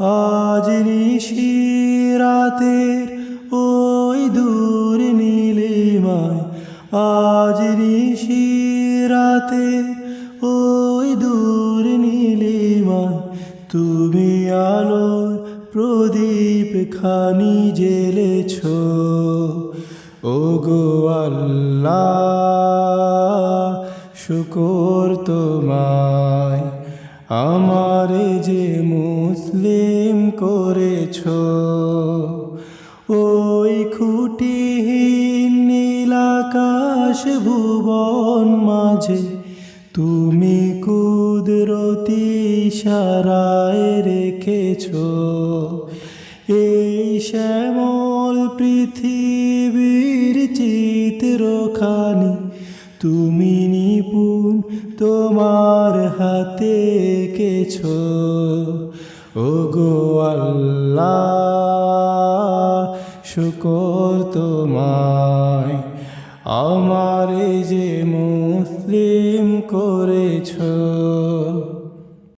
আজ নিশি রাতের ওই দূর নীলিমায় আজ নিশি রাতের ওই দূর নীলিমায় তুমি আলোর প্রদীপ খানি জেলেছ। ও গো আল্লাহ, শুকর তোমায় আমারে যে মুসলিম করেছ, ওই খুঁটিহীন নীলাকাশ ভুবন মাঝে তুমি কুদরতি সারায় রেখেছ। এই শ্যামল পৃথিবীর চিত্রখানি তুমি তোমার হাতে কেছ। ও গো আল্লাহ শুকর তোমায়। আমারে যে মুসলিম করেছ